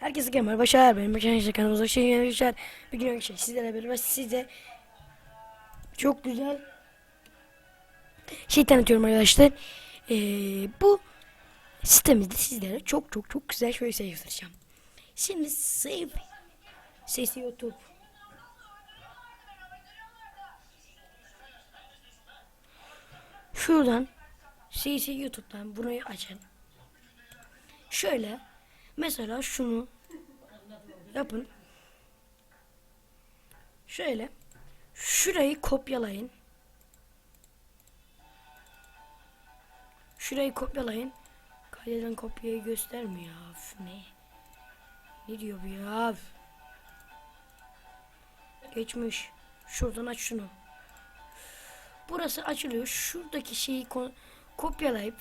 Herkese merhaba başarılar benim arkadaşlar kanalımıza geldiniz arkadaşlar. Bir gün arkadaşlar sizlerle beraber size çok güzel şey tanıtıyorum arkadaşlar. Ee, bu sitemizde sizlere çok çok çok güzel şöyle şey göstereceğim. Şimdi save sesi YouTube Şuradan sesi YouTube'dan bunu açın. Şöyle mesela şunu yapın. Şöyle şurayı kopyalayın. Şurayı kopyalayın. Kaydeden kopyayı göstermiyor. Üf, ne? Ne diyor bu ya? Geçmiş. Şuradan aç şunu. Burası açılıyor. Şuradaki şeyi ko- kopyalayıp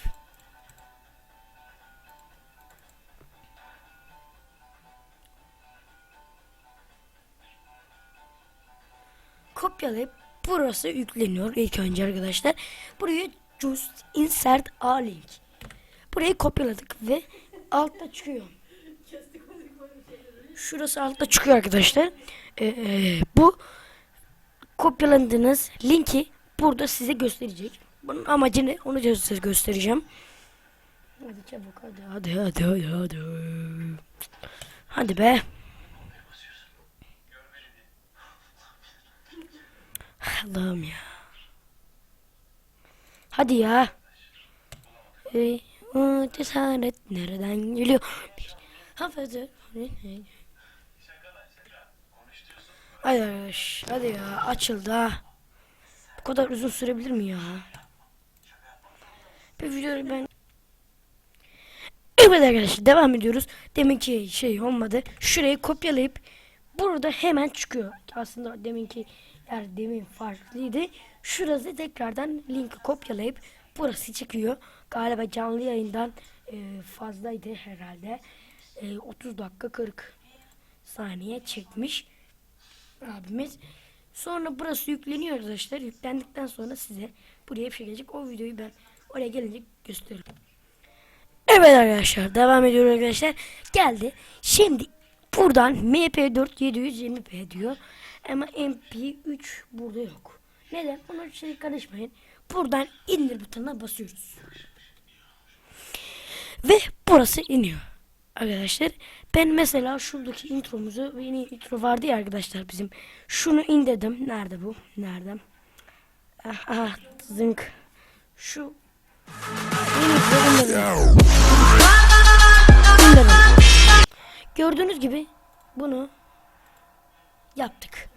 kopyalayıp burası yükleniyor ilk önce arkadaşlar. Buraya just insert a link. Burayı kopyaladık ve altta çıkıyor. Şurası altta çıkıyor arkadaşlar. Ee, e, bu kopyalandığınız linki burada size gösterecek. Bunun amacı ne? Onu size göstereceğim. Hadi çabuk hadi hadi hadi hadi hadi. Hadi be. Allah'ım ya. Hadi ya. Cesaret nereden geliyor? Hafızı. Hadi hadi ya açıldı. Bu kadar uzun sürebilir mi ya? Bir videoyu ben Evet arkadaşlar devam ediyoruz. Deminki şey olmadı. Şurayı kopyalayıp burada hemen çıkıyor. Aslında deminki yer demin farklıydı. Şurası tekrardan linki kopyalayıp burası çıkıyor. Galiba canlı yayından e, fazlaydı herhalde. E, 30 dakika 40 saniye çekmiş abimiz. Sonra burası yükleniyor arkadaşlar. Yüklendikten sonra size buraya bir şey gelecek. O videoyu ben oraya gelince gösteririm. Evet arkadaşlar devam ediyoruz arkadaşlar. Geldi. Şimdi buradan MP4 720p diyor. Ama MP3 burada yok. Neden? Ona şey karışmayın. Buradan indir butonuna basıyoruz. Ve burası iniyor. Arkadaşlar ben mesela şuradaki intromuzu yeni intro vardı ya arkadaşlar bizim. Şunu indirdim. Nerede bu? Nerede? Ah, ah zınk. Şu yeni. Gördüğünüz gibi bunu yaptık.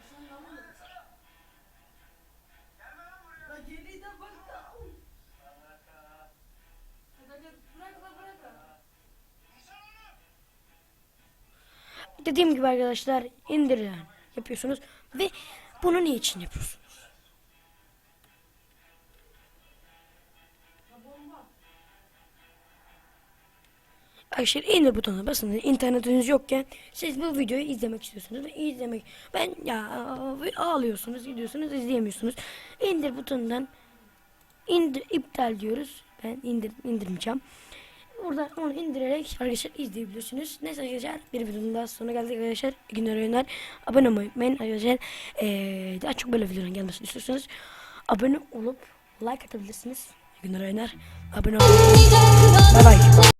Dediğim gibi arkadaşlar indirilen yapıyorsunuz ve bunu niçin yapıyorsunuz? Arkadaşlar indir butonuna basın. İnternetiniz yokken siz bu videoyu izlemek istiyorsunuz. izlemek ben ya ağlıyorsunuz, gidiyorsunuz, izleyemiyorsunuz. İndir butonundan indir iptal diyoruz. Ben indir indirmeyeceğim. Buradan onu indirerek arkadaşlar izleyebilirsiniz. Neyse arkadaşlar bir videonun daha sonuna geldik arkadaşlar. Günler oyunlar. Abone olmayı unutmayın arkadaşlar. Ee, daha çok böyle videoların gelmesini istiyorsanız abone olup like atabilirsiniz. Günler oyunlar. Abone olmayı Bay bay.